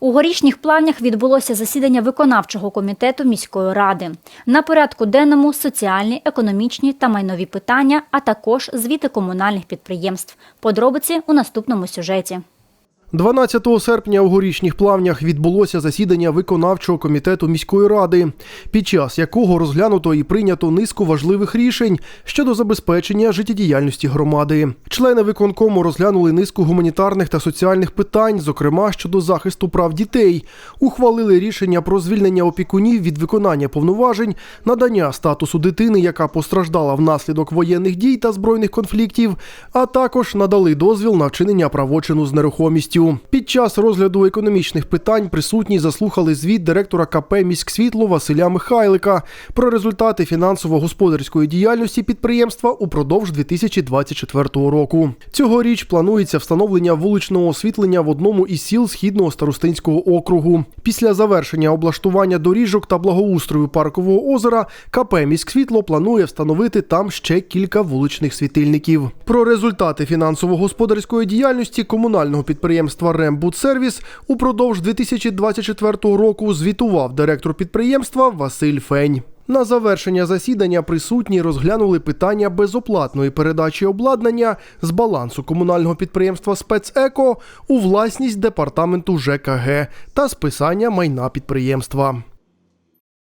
У горішніх планях відбулося засідання виконавчого комітету міської ради. На порядку денному соціальні, економічні та майнові питання, а також звіти комунальних підприємств. Подробиці у наступному сюжеті. 12 серпня у горішніх плавнях відбулося засідання виконавчого комітету міської ради, під час якого розглянуто і прийнято низку важливих рішень щодо забезпечення життєдіяльності громади. Члени виконкому розглянули низку гуманітарних та соціальних питань, зокрема щодо захисту прав дітей, ухвалили рішення про звільнення опікунів від виконання повноважень, надання статусу дитини, яка постраждала внаслідок воєнних дій та збройних конфліктів, а також надали дозвіл на вчинення правочину з нерухомістю. Під час розгляду економічних питань присутні заслухали звіт директора КП «Міськсвітло» Василя Михайлика про результати фінансово-господарської діяльності підприємства упродовж 2024 року. Цьогоріч планується встановлення вуличного освітлення в одному із сіл східного старостинського округу. Після завершення облаштування доріжок та благоустрою паркового озера КП «Міськсвітло» планує встановити там ще кілька вуличних світильників. Про результати фінансово-господарської діяльності комунального підприємства «Рембудсервіс» упродовж 2024 року звітував директор підприємства Василь Фень. На завершення засідання присутні розглянули питання безоплатної передачі обладнання з балансу комунального підприємства «Спецеко» у власність департаменту ЖКГ та списання майна підприємства.